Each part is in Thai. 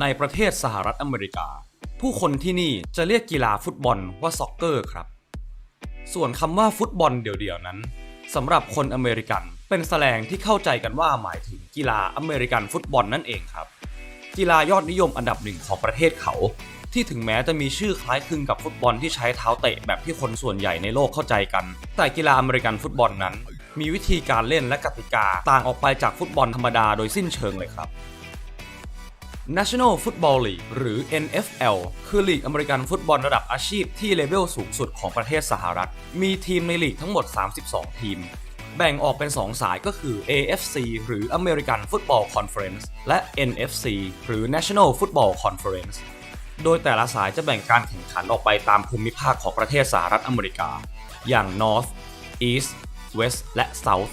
ในประเทศสหรัฐอเมริกา ผู้คนที่นี่จะเรียกกีฬาฟุตบอลว่าซ็อกเกอร์ครับ ส่วนคำว่าฟุตบอลเดี่ยวๆนั้นสำหรับคนอเมริกันเป็นแสลงที่เข้าใจกันว่าหมายถึงกีฬาอเมริกันฟุตบอลนั่นเองครับ กีฬายอดนิยมอันดับหนึ่งของประเทศเขา ที่ถึงแม้จะมีชื่อคล้ายคลึงกับฟุตบอลที่ใช้เท้าเตะแบบที่คนส่วนใหญ่ในโลกเข้าใจกัน แต่กีฬาอเมริกันฟุตบอลนั้น มีวิธีการเล่นและกติกาต่างออกไปจากฟุตบอลธรรมดาโดยสิ้นเชิงเลยครับ National Football League หรือ NFL คือลีกอเมริกันฟุตบอลระดับอาชีพที่เลเวลสูงสุดของประเทศสหรัฐ มีทีมในลีกทั้งหมด 32 ทีม แบ่งออกเป็น 2 สายก็คือ AFC หรือ American Football Conference และ NFC หรือ National Football Conference โดยแต่ละสายจะแบ่งการแข่งขันออกไปตามภูมิภาคของประเทศสหรัฐอเมริกา อย่าง North East West และ South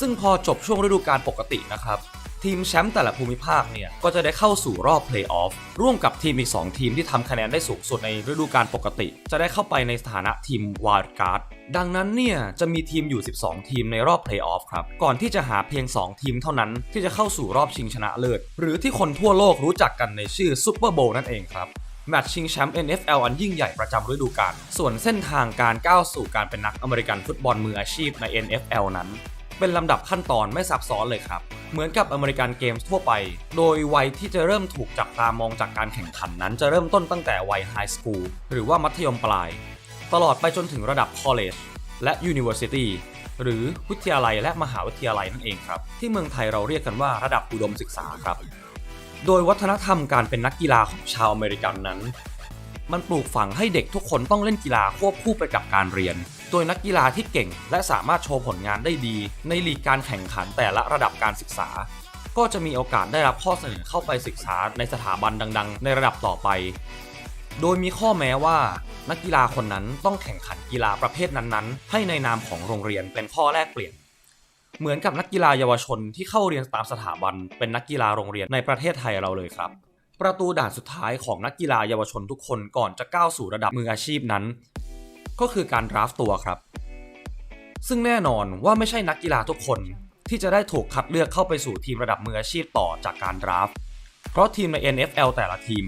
ซึ่งพอจบช่วงฤดูกาลปกตินะครับ ทีมแชมป์แต่ละภูมิภาคเนี่ย ก็จะได้เข้าสู่รอบเพลย์ออฟร่วมกับทีมอีก 2 ทีมที่ทำคะแนนได้สูงสุดในฤดูกาลปกติ จะได้เข้าไปในสถานะทีมว i ล d ์การ์ดดังนั้นเนี่ย จะมีทีมอยู่ 12 ทีมในรอบเพลย์ออฟครับ ก่อนที่จะหาเพียง 2 ทีมเท่านั้นที่จะเข้าสู่รอบชิงชนะเลิศหรือที่คนทั่วโลกรู้จักกันในชื่อซูเปอร์โบนั่นเองครับแมตช์ชิงแชมป์ NFL อันยิ่งใหญ่ประจำฤดูกาลส่วนเส้นทางการก้าวสู่การเป็นนักอเมริกันฟุตบอลมืออาชีพใน NFL นั้น เป็นลำดับขั้นตอนไม่ซับซ้อนเลยครับ เหมือนกับอเมริกันเกมส์ทั่วไป โดยวัยที่จะเริ่มถูกจับตามองจากการแข่งขันนั้นจะเริ่มต้นตั้งแต่วัยไฮสคูลหรือว่ามัธยมปลาย ตลอดไปจนถึงระดับคอลเลจและ University หรือวิทยาลัยและมหาวิทยาลัยนั่นเองครับ ที่เมืองไทยเราเรียกกันว่าระดับอุดมศึกษาครับ โดยวัฒนธรรมการเป็นนักกีฬาของชาวอเมริกันนั้น มันปลูกฝังให้เด็กทุกคนต้องเล่นกีฬาควบคู่ไปกับการเรียน โดยนักกีฬาที่เก่งและสามารถโชว์ผลงานได้ดี ในลีกการแข่งขันแต่ละระดับการศึกษา ก็จะมีโอกาสได้รับข้อเสนอเข้าไปศึกษาในสถาบันดัง ๆ ในระดับต่อไป โดยมีข้อแม้ว่า นักกีฬาคนนั้นต้องแข่งขันกีฬาประเภทนั้นๆ ให้ในนามของโรงเรียนเป็นข้อแลกเปลี่ยนเหมือนกับนักกีฬาเยาวชนที่เข้าเรียนตามสถาบันเป็นนักกีฬาโรงเรียนในประเทศไทยเราเลยครับ ประตูด่านสุดท้ายของนักกีฬาเยาวชนทุกคนก่อนจะก้าวสู่ระดับมืออาชีพนั้น ก็คือการดราฟต์ตัวครับ ซึ่งแน่นอนว่าไม่ใช่นักกีฬาทุกคนที่จะได้ถูกคัดเลือกเข้าไปสู่ทีมระดับมืออาชีพต่อจากการดราฟต์เพราะทีมใน NFL แต่ละทีม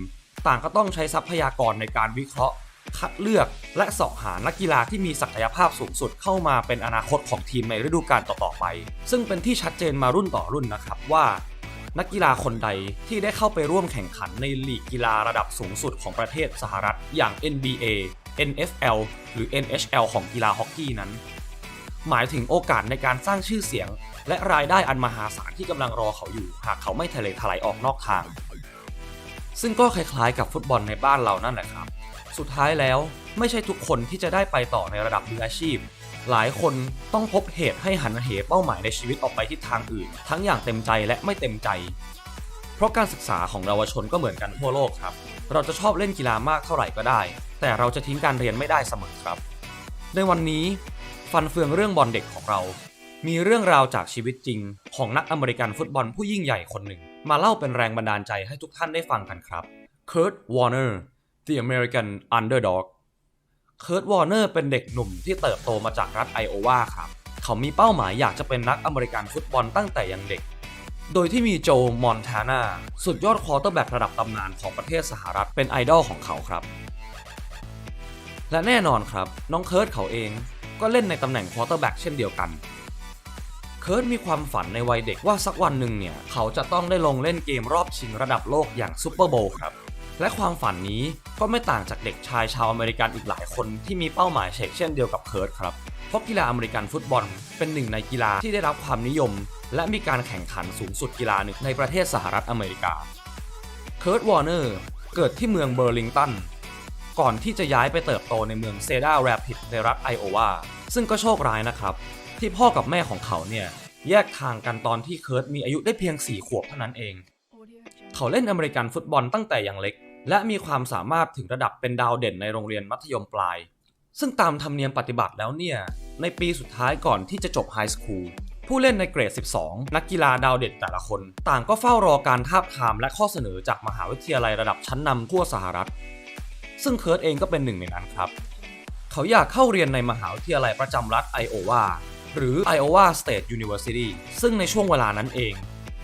ต่างก็ต้องใช้ทรัพยากรในการวิเคราะห์ คัดเลือกและสาะหานักกีฬาที่มีศักยภาพสูงสุดเข้ามาเป็นอนาคตของทีมในฤดูกาลต่อๆไป ซึ่งเป็นที่ชัดเจนมารุ่นต่อรุ่นนะครับว่า นักกีฬาคนใดที่ได้เข้าไปร่วมแข่งขันในลีกกีฬาระดับสูงสุดของประเทศสหรัฐอย่าง NBA NFL หรือ NHL ของกีฬาฮอกกี้นั้น หมายถึงโอกาสในการสร้างชื่อเสียง และรายได้อันมหาศาลที่กำลังรอเขาอยู่ หากเขาไม่ทะเลถลายออกนอกทาง ซึ่งก็คล้ายๆกับฟุตบอลในบ้านเรานั่นแหละครับ สุดท้ายแล้วไม่ใช่ทุกคนที่จะได้ไปต่อในระดับมืออาชีพ หลายคนต้องพบเหตุให้หันเหเป้าหมายในชีวิตออกไปทิศทางอื่น ทั้งอย่างเต็มใจและไม่เต็มใจ เพราะการศึกษาของเยาวชนก็เหมือนกันทั่วโลกครับ เราจะชอบเล่นกีฬามากเท่าไหร่ก็ได้ แต่เราจะทิ้งการเรียนไม่ได้เสมอครับ ในวันนี้ฟันเฟืองเรื่องบอลเด็กของเรา มีเรื่องราวจากชีวิตจริง ของนักอเมริกันฟุตบอลผู้ยิ่งใหญ่คนหนึ่ง มาเล่าเป็นแรงบันดาลใจให้ทุกท่านได้ฟังกันครับ Kurt Warner The American Underdog เคิร์ตวอร์เนอร์เป็นเด็กหนุ่มที่เติบโตมาจากรัฐไอโอวาครับ เขามีเป้าหมายอยากจะเป็นนักอเมริกันฟุตบอลตั้งแต่ยังเด็ก โดยที่มีโจมอนทานาสุดยอดควอเตอร์แบ็กระดับตำนานของประเทศสหรัฐเป็นไอดอลของเขาครับ และแน่นอนครับ น้องเคิร์ตเขาเองก็เล่นในตำแหน่งควอเตอร์แบ็กเช่นเดียวกันเคิร์ตมีความฝันในวัยเด็กว่าสักวันหนึ่งเนี่ย เขาจะต้องได้ลงเล่นเกมรอบชิงระดับโลกอย่างซูเปอร์โบว์ครับ และความฝันนี้ก็ไม่ต่างจากเด็กชายชาวอเมริกันอีกหลายคนที่มีเป้าหมายเชกเช่นเดียวกับเคิร์ตครับ เพราะกีฬาอเมริกันฟุตบอล เป็นหนึ่งในกีฬาที่ได้รับความนิยม และมีการแข่งขันสูงสุดกีฬาหนึ่งในประเทศสหรัฐอเมริกา เคิร์ตวอร์เนอร์เกิดที่เมืองเบอร์ลิงตัน ก่อนที่จะย้ายไปเติบโตในเมืองเซดาแรปิดในรัฐไอโอวา ซึ่งก็โชคร้ายนะครับ ที่พ่อกับแม่ของเขาเนี่ยแยกทางกันตอนที่เคิร์ตมีอายุได้เพียง 4 ขวบเท่านั้นเอง เขาเล่นอเมริกันฟุตบอลตั้งแต่อยังเล็ก และมีความสามารถถึงระดับเป็นดาวเด่นในโรงเรียนมัธยมปลาย ซึ่งตามธรรมเนียมปฏิบัติแล้วเนี่ย ในปีสุดท้ายก่อนที่จะจบไฮสคูลผู้เล่นในเกรด 12 นักกีฬาดาวเด่นแต่ละคน ต่างก็เฝ้ารอการทาบทามและข้อเสนอจากมหาวิทยาลัยระดับชั้นนำทั่วสหรัฐ ซึ่งเคิร์ตเองก็เป็นหนึ่งในนั้นครับ เขาอยากเข้าเรียนในมหาวิทยาลัยประจำรัฐไอโอวาหรือ Iowa State University ซึ่งในช่วงเวลานั้นเอง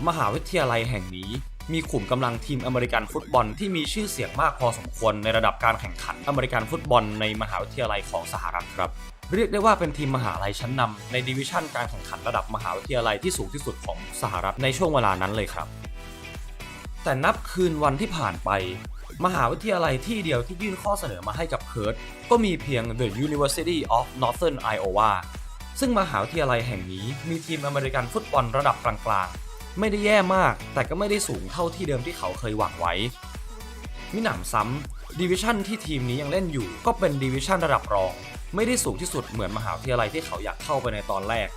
มหาวิทยาลัยแห่งนี้ มีขุมกำลังทีมอเมริกันฟุตบอลที่มีชื่อเสียงมากพอสมควรในระดับการแข่งขันอเมริกันฟุตบอลในมหาวิทยาลัยของสหรัฐครับ เรียกได้ว่าเป็นทีมมหาลัยชั้นนำในดิวิชั่นการแข่งขันระดับมหาวิทยาลัยที่สูงที่สุดของสหรัฐในช่วงเวลานั้นเลยครับ แต่นับคืนวันที่ผ่านไป มหาวิทยาลัยที่เดียวที่ยื่นข้อเสนอมาให้กับเคิร์ตก็มีเพียง The University of Northern Iowa ซึ่งมหาวิทยาลัยแห่งนี้มีทีมอเมริกันฟุตบอลระดับกลางๆ ไม่ได้แย่มาก แต่ก็ไม่ได้สูงเท่าที่เดิมที่เขาเคยหวังไว้ มิหนำซ้ำดิวิชั่นที่ทีมนี้ยังเล่นอยู่ ก็เป็นดิวิชั่นระดับรอง ไม่ได้สูงที่สุดเหมือนมหาวิทยาลัยที่เขาอยากเข้าไปในตอนแรก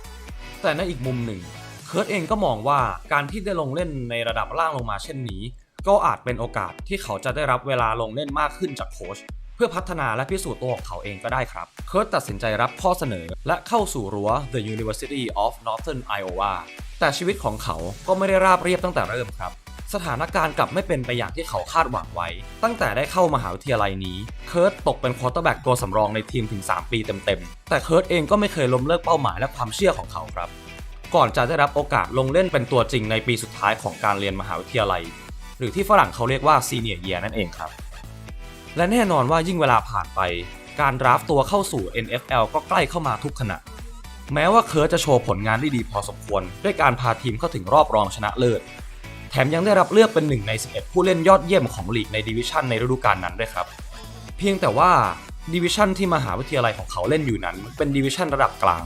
แต่ในอีกมุมหนึ่งเคิร์ตเองก็มองว่าการที่ได้ลงเล่นในระดับล่างลงมาเช่นนี้ ก็อาจเป็นโอกาสที่เขาจะได้รับเวลาลงเล่นมากขึ้นจากโค้ช พื่อพัฒนาและพิสูจน์ตัวของเขาเองก็ได้ครับ เคิร์ตตัดสินใจรับข้อเสนอ และเข้าสู่รั้ว The University of Northern Iowa แต่ชีวิตของเขาก็ไม่ได้ราบเรียบตั้งแต่เริ่มครับ สถานการณ์กลับไม่เป็นไปอย่างที่เขาคาดหวังไว้ ตั้งแต่ได้เข้ามหาวิทยาลัยนี้ เคิร์ตตกเป็นควอเตอร์แบ็กตัวสำรองในทีมถึง 3 ปีเต็มๆ แต่เคิร์ตเองก็ไม่เคยล้มเลิกเป้าหมายและความเชื่อของเขาครับ ก่อนจะได้รับโอกาสลงเล่นเป็นตัวจริงในปีสุดท้ายของการเรียนมหาวิทยาลัย หรือที่ฝรั่งเขาเรียกว่าซีเนียร์เยียนั่นเองครับ และแน่นอนว่ายิ่งเวลาผ่านไป การดราฟตัวเข้าสู่ NFL ก็ใกล้เข้ามาทุกขณะ แม้ว่าเคิร์จะโชว์ผลงานได้ดีพอสมควร ด้วยการพาทีมเข้าถึงรอบรองชนะเลิศ แถมยังได้รับเลือกเป็นหนึ่งใน 11 ผู้เล่นยอดเยี่ยมของลีกในดิวิชันในฤดูกาลนั้นด้วยครับ เพียงแต่ว่าดิวิชันที่มหาวิทยาลัยของเขาเล่นอยู่นั้น เป็นดิวิชันระดับกลาง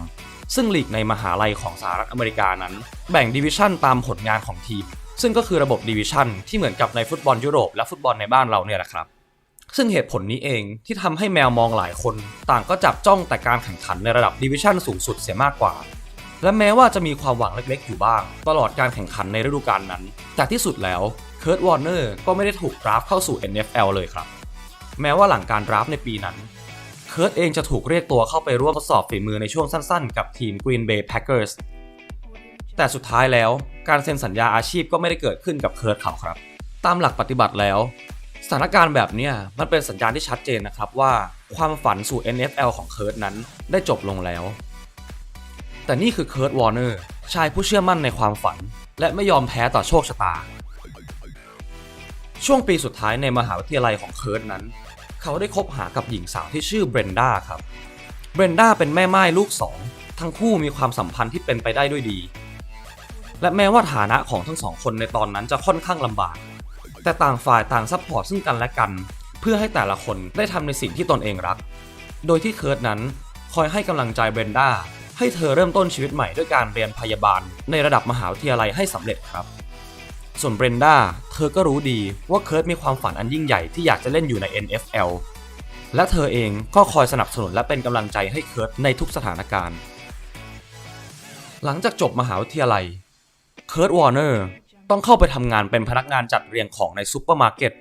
ซึ่งลีกในมหาลัยของสหรัฐอเมริกานั้น แบ่งดิวิชันตามผลงานของทีม ซึ่งก็คือระบบดิวิชันที่เหมือนกับในฟุตบอลยุโรปและฟุตบอลในบ้านเราเนี่ยแหละครับ ซึ่งเหตุผลนี้เองที่ทำให้แมวมองหลายคน ต่างก็จับจ้องแต่การแข่งขันในระดับดิวิชั่นสูงสุดเสียมากกว่า และแม้ว่าจะมีความหวังเล็กๆ อยู่บ้าง ตลอดการแข่งขันในฤดูกาลนั้น แต่ที่สุดแล้วเคิร์ตวอร์เนอร์ก็ไม่ได้ถูกดราฟเข้าสู่ NFL เลยครับ แม้ว่าหลังการดราฟในปีนั้นเคิร์ตเองจะถูกเรียกตัวเข้าไปร่วมทดสอบฝีมือในช่วงสั้นๆ กับทีม Green Bay Packers แต่สุดท้ายแล้วการเซ็นสัญญาอาชีพก็ไม่ได้เกิดขึ้นกับเคิร์ตเขาครับ ตามหลักปฏิบัติแล้ว สถานการณ์แบบนี้มันเป็นสัญญาณที่ชัดเจนนะครับว่าความฝันสู่ NFL ของเคิร์ตนั้นได้จบลงแล้ว แต่นี่คือเคิร์ตวอร์เนอร์ชายผู้เชื่อมั่นในความฝัน และไม่ยอมแพ้ต่อโชคชะตา ช่วงปีสุดท้ายในมหาวิทยาลัยของเคิร์ตนั้น เขาได้คบหากับหญิงสาวที่ชื่อเบรนด้าครับ เบรนด้าเป็นแม่ไม้ลูกสองทั้งคู่มีความสัมพันธ์ที่เป็นไปได้ด้วยดี และแม้ว่าฐานะของทั้งสองคนในตอนนั้นจะค่อนข้างลำบาก แต่ต่างฝ่ายต่างซัพพอร์ตซึ่งกันและกัน เพื่อให้แต่ละคนได้ทำในสิ่งที่ตนเองรัก โดยที่เคิร์ตนั้นคอยให้กำลังใจเบรนด้าให้เธอเริ่มต้นชีวิตใหม่ด้วยการเรียนพยาบาล ในระดับมหาวิทยาลัยให้สำเร็จครับส่วนเบรนด้าเธอก็รู้ดีว่าเคิร์ตมีความฝันอันยิ่งใหญ่ที่อยากจะเล่นอยู่ใน NFL และเธอเองก็คอยสนับสนุนและเป็นกำลังใจให้เคิร์ตในทุกสถานการณ์ หลังจากจบมหาวิทยาลัย เคิร์ตวอร์เนอร์ ต้องเข้าไปทำงานเป็นพนักงานจัดเรียงของในซูเปอร์มาร์เก็ต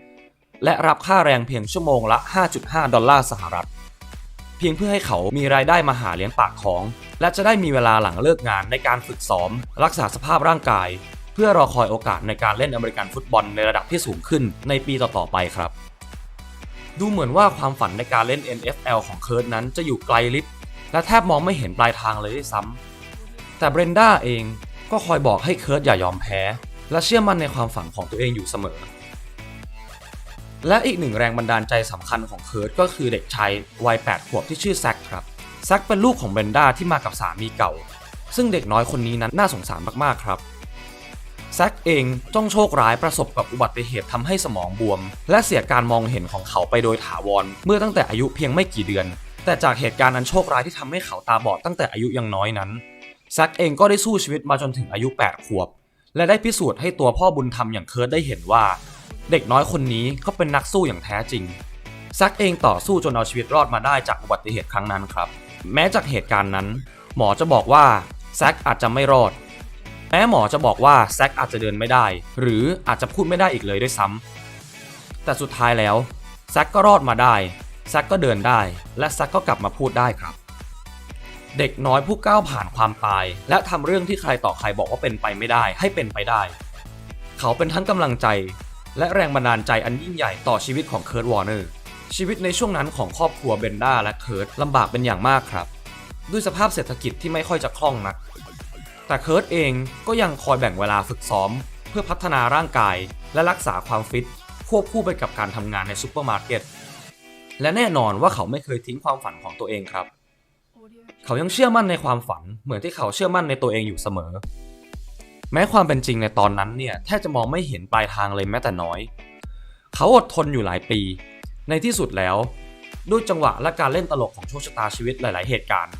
และรับค่าแรงเพียงชั่วโมงละ 5.5 ดอลลาร์สหรัฐ เพียงเพื่อให้เขามีรายได้มาหาเลี้ยงปากท้อง และจะได้มีเวลาหลังเลิกงานในการฝึกซ้อม รักษาสภาพร่างกาย เพื่อรอคอยโอกาสในการเล่นอเมริกันฟุตบอลในระดับที่สูงขึ้นในปีต่อๆไปครับ ดูเหมือนว่าความฝันในการเล่น NFL ของเคิร์ตนั้นจะอยู่ไกลลิบและแทบมองไม่เห็นปลายทางเลยด้วยซ้ำแต่เบรนด้าเองก็คอยบอกให้เคิร์ตอย่ายอมแพ้ และเชื่อมั่นในความฝันของตัวเองอยู่เสมอ และอีกหนึ่งแรงบันดาลใจสำคัญของเคิร์ตก็คือเด็กชายวัย 8 ขวบที่ชื่อแซคครับ แซคเป็นลูกของเบนด้าที่มากับสามีเก่า ซึ่งเด็กน้อยคนนี้นั้นน่าสงสารมากๆครับแซคเองต้องโชคร้ายประสบกับอุบัติเหตุทำให้สมองบวม และเสียการมองเห็นของเขาไปโดยถาวร เมื่อตั้งแต่อายุเพียงไม่กี่เดือน แต่จากเหตุการณ์อันโชคร้ายที่ทำให้เขาตาบอดตั้งแต่อายุยังน้อยนั้นแซคเองก็ได้สู้ชีวิตมาจนถึงอายุ 8 ขวบ และได้พิสูจน์ให้ตัวพ่อบุญธรรมอย่างเคิร์ตได้เห็นว่า เด็กน้อยคนนี้ก็เป็นนักสู้อย่างแท้จริงแซคเองต่อสู้จนเอาชีวิตรอดมาได้จากอุบัติเหตุครั้งนั้นครับ แม้จากเหตุการณ์นั้น หมอจะบอกว่าแซคอาจจะไม่รอด แม้หมอจะบอกว่าแซคอาจจะเดินไม่ได้ หรืออาจจะพูดไม่ได้อีกเลยด้วยซ้ำแต่สุดท้ายแล้วแซคก็รอดมาได้แซคก็เดินได้ และแซคก็กลับมาพูดได้ครับ เด็กน้อยผู้ก้าวผ่านความตาย และทำเรื่องที่ใครต่อใครบอกว่าเป็นไปไม่ได้ให้เป็นไปได้ เขาเป็นทั้งกำลังใจ และแรงบันดาลใจอันยิ่งใหญ่ต่อชีวิตของเคิร์ตวอร์เนอร์ชีวิตในช่วงนั้นของครอบครัวเบนด้าและเคิร์ตลำบากเป็นอย่างมากครับ ด้วยสภาพเศรษฐกิจที่ไม่ค่อยจะคล่องนัก แต่เคิร์ตเองก็ยังคอยแบ่งเวลาฝึกซ้อม เพื่อพัฒนาร่างกายและรักษาความฟิต ควบคู่ไปกับการทำงานในซูเปอร์มาร์เก็ตและแน่นอนว่าเขาไม่เคยทิ้งความฝันของตัวเองครับ เขายังเชื่อมั่นในความฝันเหมือนที่เขาเชื่อมั่นในตัวเองอยู่เสมอ แม้ความเป็นจริงในตอนนั้นเนี่ยแทบจะมองไม่เห็นปลายทางเลยแม้แต่น้อย เขาอดทนอยู่หลายปี ในที่สุดแล้ว ด้วยจังหวะและการเล่นตลกของโชคชะตาชีวิตหลาย ๆ เหตุการณ์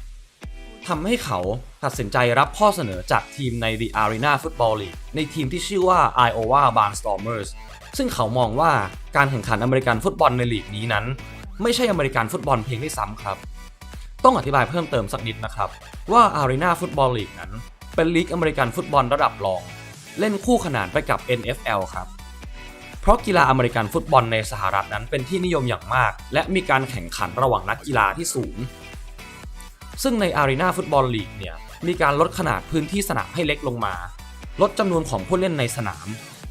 ทำให้เขาตัดสินใจรับข้อเสนอจากทีมใน The Arena Football League ในทีมที่ชื่อว่า Iowa Barnstormers ซึ่งเขามองว่าการแข่งขันอเมริกันฟุตบอลในลีกนี้นั้น ไม่ใช่อเมริกันฟุตบอลเพียงที่ซ้ำครับ ต้องอธิบายเพิ่มเติมสักนิดนะครับ ว่า Arena Football League นั้น เป็นลีกอเมริกันฟุตบอลระดับรอง เล่นคู่ขนานไปกับ NFL ครับ เพราะกีฬาอเมริกันฟุตบอลในสหรัฐนั้นเป็นที่นิยมอย่างมาก และมีการแข่งขันระหว่างนักกีฬาที่สูง ซึ่งใน Arena Football League เนี่ยมีการลดขนาดพื้นที่สนามให้เล็กลงมา ลดจำนวนของผู้เล่นในสนาม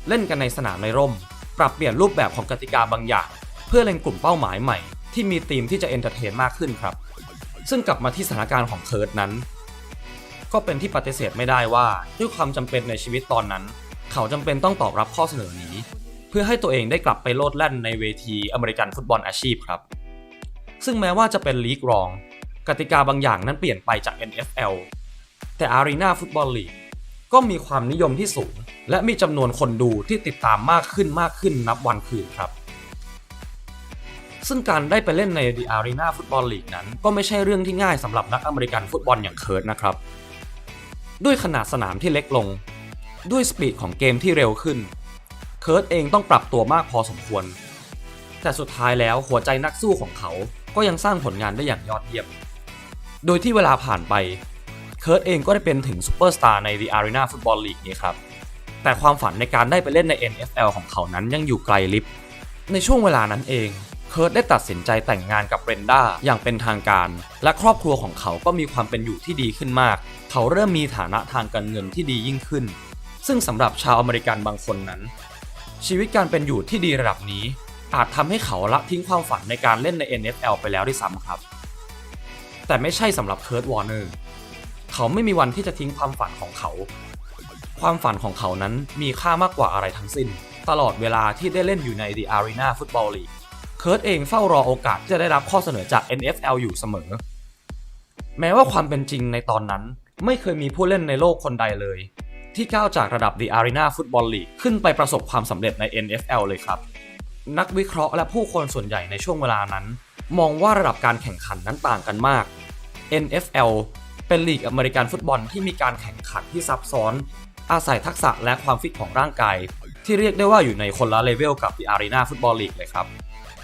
เล่นกันในสนามในร่ม ปรับเปลี่ยนรูปแบบของกติกาบางอย่าง เพื่อเล็งกลุ่มเป้าหมายใหม่ ที่มีธีมที่จะเอนเตอร์เทนมากขึ้นครับ ซึ่งกลับมาที่สถานการณ์ของเคิร์ตนั้น ก็เป็นที่ปฏิเสธไม่ได้ว่าด้วยความจำเป็นในชีวิตตอนนั้น เขาจำเป็นต้องตอบรับข้อเสนอนี้ เพื่อให้ตัวเองได้กลับไปโลดแล่นในเวทีอเมริกันฟุตบอลอาชีพครับ ซึ่งแม้ว่าจะเป็นลีกรอง กติกาบางอย่างนั้นเปลี่ยนไปจาก NFL แต่ Arena Football League ก็มีความนิยมที่สูง และมีจำนวนคนดูที่ติดตามมากขึ้นมากขึ้นนับวันคืนครับ ซึ่งการได้ไปเล่นใน The Arena Football League นั้น ก็ไม่ใช่เรื่องที่ง่ายสำหรับนักอเมริกันฟุตบอลอย่างเคิร์ตนะครับ ด้วยขนาดสนามที่เล็กลง ด้วยสปีดของเกมที่เร็วขึ้น เคิร์ตเองต้องปรับตัวมากพอสมควร แต่สุดท้ายแล้วหัวใจนักสู้ของเขา ก็ยังสร้างผลงานได้อย่างยอดเยี่ยม โดยที่เวลาผ่านไป เคิร์ตเองก็ได้เป็นถึงซูเปอร์สตาร์ใน The Arena Football League นี้ครับ แต่ความฝันในการได้ไปเล่นใน NFL ของเขานั้นยังอยู่ไกลลิบ ในช่วงเวลานั้นเอง เคิร์ตได้ตัดสินใจแต่งงานกับเบรนด้าอย่างเป็นทางการ และครอบครัวของเขาก็มีความเป็นอยู่ที่ดีขึ้นมาก เขาเริ่มมีฐานะทางการเงินที่ดียิ่งขึ้น ซึ่งสำหรับชาวอเมริกันบางคนนั้น ชีวิตการเป็นอยู่ที่ดีระดับนี้ อาจทำให้เขาละทิ้งความฝันในการเล่นใน NFL ไปแล้วด้วยซ้ำครับ แต่ไม่ใช่สำหรับเคิร์ตวอร์เนอร์เขาไม่มีวันที่จะทิ้งความฝันของเขา ความฝันของเขานั้นมีค่ามากกว่าอะไรทั้งสิ้น ตลอดเวลาที่ได้เล่นอยู่ใน The Arena Football League เคิร์ตเองเฝ้ารอโอกาสที่จะได้รับข้อเสนอจาก NFL อยู่เสมอ แม้ว่าความเป็นจริงในตอนนั้นไม่เคยมีผู้เล่นในโลกคนใดเลย ที่ก้าวจากระดับ The Arena Football League ขึ้นไปประสบความสำเร็จใน NFL เลยครับ นักวิเคราะห์และผู้คนส่วนใหญ่ในช่วงเวลานั้น มองว่าระดับการแข่งขันนั้นต่างกันมาก NFL เป็นลีกอเมริกันฟุตบอลที่มีการแข่งขันที่ซับซ้อน อาศัยทักษะและความฟิตของร่างกาย ที่เรียกได้ว่าอยู่ในคนละเลเวลกับ The Arena Football League เลยครับ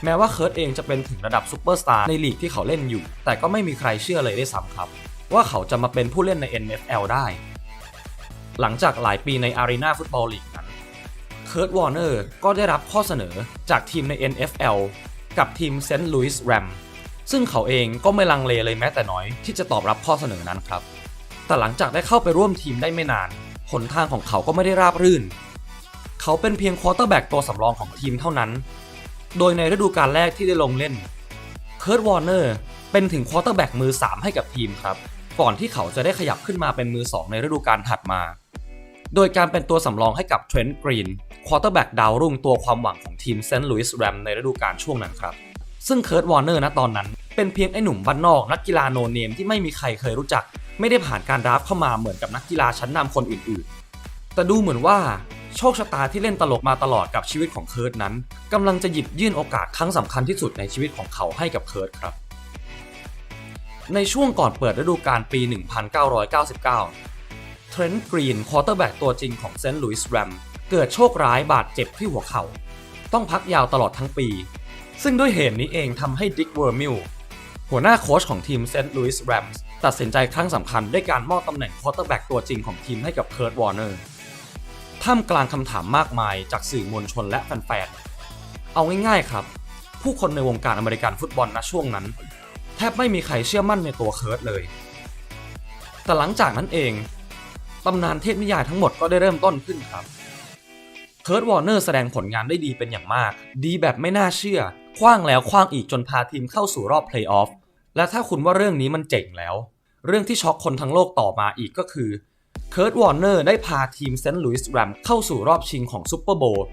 แม้ว่าเคิร์ตเองจะเป็นถึงระดับซูเปอร์สตาร์ในลีกที่เขาเล่นอยู่ แต่ก็ไม่มีใครเชื่อเลยได้ซ้ำครับ ว่าเขาจะมาเป็นผู้เล่นใน NFL ได้ หลังจากหลายปีใน Arena Football League นั้นเคิร์ตวอร์เนอร์ก็ได้รับข้อเสนอจากทีมใน NFL กับทีมเซนต์ลุยส์แรมซึ่งเขาเองก็ไม่ลังเลเลยแม้แต่น้อยที่จะตอบรับข้อเสนอนั้นครับ แต่หลังจากได้เข้าไปร่วมทีมได้ไม่นานหนทางของเขาก็ไม่ได้ราบรื่น เขาเป็นเพียงควอเตอร์แบ็กตัวสำรองของทีมเท่านั้น โดยในฤดูกาลแรกที่ได้ลงเล่นเคิร์ตวอร์เนอร์เป็นถึงควอเตอร์แบ็กมือ 3 ให้กับทีมครับ ก่อนที่เขาจะได้ขยับขึ้นมาเป็นมือ 2 ในฤดูกาลถัดมา โดยการเป็นตัวสำรองให้กับเทรนต์กรีนควอเตอร์แบ็กดาวรุ่งตัวความหวังของทีมเซนต์ลุยส์แรมในฤดูกาลช่วงนั้นครับ ซึ่งเคิร์ตวอร์เนอร์ณตอนนั้นเป็นเพียงไอ้หนุ่มบ้านนอกนักกีฬาโนเนมที่ไม่มีใครเคยรู้จัก ไม่ได้ผ่านการดราฟเข้ามาเหมือนกับนักกีฬาชั้นนำคนอื่นๆ แต่ดูเหมือนว่า โชคชะตาที่เล่นตลกมาตลอดกับชีวิตของเคิร์ตนั้นกำลังจะหยิบยื่นโอกาสครั้งสำคัญที่สุดในชีวิตของเขาให้กับเคิร์ตครับ ในช่วงก่อนเปิดฤดูกาลปี 1999 เทรนต์กรีนควอเตอร์แบ็กตัวจริงของเซนต์หลุยส์แรมเกิดโชคร้ายบาดเจ็บที่หัวเข่า ต้องพักยาวตลอดทั้งปี ซึ่งด้วยเหตุนี้เองทำให้ดิกเวอร์มิลหัวหน้าโค้ชของทีมเซนต์หลุยส์แรมส์ตัดสินใจครั้งสำคัญด้วยการมอบตำแหน่งควอเตอร์แบ็กตัวจริงของทีมให้กับเคิร์ตวอร์เนอร์ ท่ามกลางคำถามมากมายจากสื่อมวลชนและแฟนๆ เอาง่ายๆครับ ผู้คนในวงการอเมริกันฟุตบอลณช่วงนั้น แทบไม่มีใครเชื่อมั่นในตัวเคิร์ตเลย แต่หลังจากนั้นเอง ตำนานเทพนิยายทั้งหมดก็ได้เริ่มต้นขึ้นครับเคิร์ตวอร์เนอร์แสดงผลงานได้ดีเป็นอย่างมาก ดีแบบไม่น่าเชื่อ คว้างแล้วคว้างอีกจนพาทีมเข้าสู่รอบเพลย์ออฟและถ้าคุณว่าเรื่องนี้มันเจ๋งแล้ว เรื่องที่ช็อกคนทั้งโลกต่อมาอีกก็คือ เคิร์ตวอร์เนอร์ได้พาทีมเซนต์หลุยส์แรมเข้าสู่รอบชิงของซูเปอร์โบว์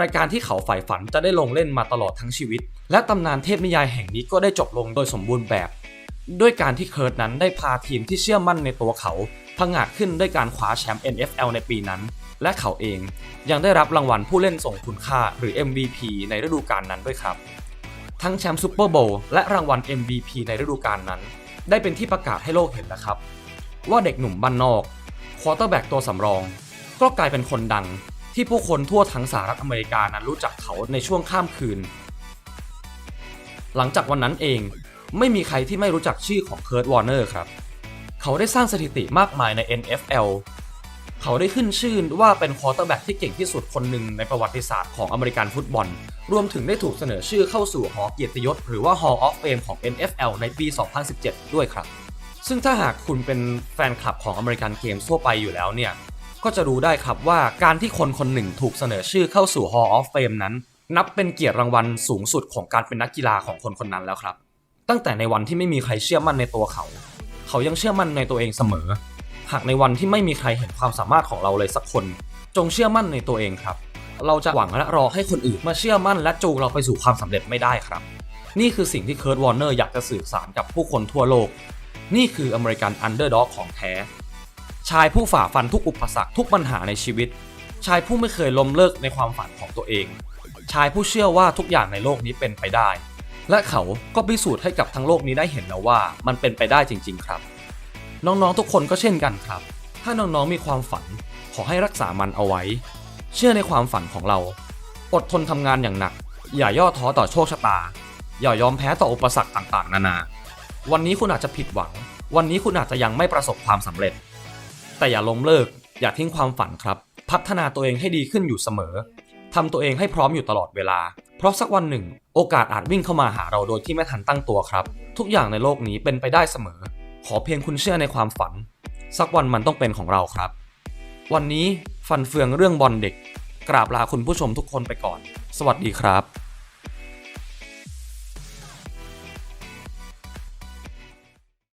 รายการที่เขาใฝ่ฝันจะได้ลงเล่นมาตลอดทั้งชีวิต และตำนานเทพนิยายแห่งนี้ก็ได้จบลงโดยสมบูรณ์แบบ ด้วยการที่เคิร์ตนั้นได้พาทีมที่เชื่อมั่นในตัวเขาพังงาดขึ้นด้วยการคว้าแชมป์ NFL ในปีนั้น และเขาเองยังได้รับรางวัลผู้เล่นส่งคุณค่าหรือ MVP ในฤดูกาลนั้นด้วยครับ ทั้งแชมป์ซูเปอร์โบว์และรางวัล MVP ในฤดูกาลนั้น ได้เป็นที่ประกาศให้โลกเห็นแล้วครับ ว่าเด็กหนุ่มบ้านนอก ควอเตอร์แบ็กตัวสำรอง ก็กลายเป็นคนดังที่ผู้คนทั่วทั้งสหรัฐอเมริกานั้นรู้จักเขาในช่วงข้ามคืน หลังจากวันนั้นเองไม่มีใครที่ไม่รู้จักชื่อของเคิร์ตวอร์เนอร์ครับ เขาได้สร้างสถิติมากมายใน NFL เขาได้ขึ้นชื่อว่าเป็นควอเตอร์แบ็กที่เก่งที่สุดคนหนึ่งในประวัติศาสตร์ของอเมริกันฟุตบอล รวมถึงได้ถูกเสนอชื่อเข้าสู่หอเกียรติยศหรือว่า Hall of Fame ของ NFL ในปี 2017 ด้วยครับ ซึ่งถ้าหากคุณเป็นแฟนคลับของอเมริกันเกมทั่วไปอยู่แล้วเนี่ย ก็จะรู้ได้ครับว่าการที่คนคนหนึ่งถูกเสนอชื่อเข้าสู่ Hall of Fame นั้น นับเป็นเกียรติรางวัลสูงสุดของการเป็นนักกีฬาของคนคนนั้นแล้วครับ ตั้งแต่ในวันที่ไม่มีใครเชื่อมั่นในตัวเขา เขายังเชื่อมั่นในตัวเองเสมอ หากในวันที่ไม่มีใครเห็นความสามารถของเราเลยสักคน จงเชื่อมั่นในตัวเองครับ เราจะหวังและรอให้คนอื่นมาเชื่อมั่น และจูงเราไปสู่ความสำเร็จไม่ได้ครับ นี่คือสิ่งที่เคิร์ตวอร์เนอร์อยากจะสื่อสารกับผู้คนทั่วโลก นี่คืออเมริกันอันเดอร์ด็อกของแท้ ชายผู้ฝ่าฟันทุกอุปสรรคทุกปัญหาในชีวิต ชายผู้ไม่เคยล้มเลิกในความฝันของตัวเอง ชายผู้เชื่อว่าทุกอย่างในโลกนี้เป็นไปได้ และเขาก็พิสูจน์ให้กับทั้งโลกนี้ได้เห็นแล้วว่ามันเป็นไปได้จริง ๆ ครับ น้องๆทุกคนก็เช่นกันครับ ถ้าน้องๆมีความฝันขอให้รักษามันเอาไว้ เชื่อในความฝันของเรา อดทนทำงานอย่างหนัก อย่าย่อท้อต่อโชคชะตา อย่ายอมแพ้ต่ออุปสรรคต่างๆ นานา วันนี้คุณอาจจะผิดหวัง วันนี้คุณอาจจะยังไม่ประสบความสำเร็จ แต่อย่าล้มเลิก อย่าทิ้งความฝันครับ พัฒนาตัวเองให้ดีขึ้นอยู่เสมอทำตัวเองให้พร้อมอยู่ตลอดเวลา เพราะสักวันหนึ่ง โอกาสอาจวิ่งเข้ามาหาเราโดยที่ไม่ทันตั้งตัวครับ ทุกอย่างในโลกนี้เป็นไปได้เสมอ ขอเพียงคุณเชื่อในความฝัน สักวันมันต้องเป็นของเราครับ วันนี้ฟันเฟืองเรื่องบอลเด็ก กราบลาคุณผู้ชมทุกคนไปก่อน สวัสดีครับ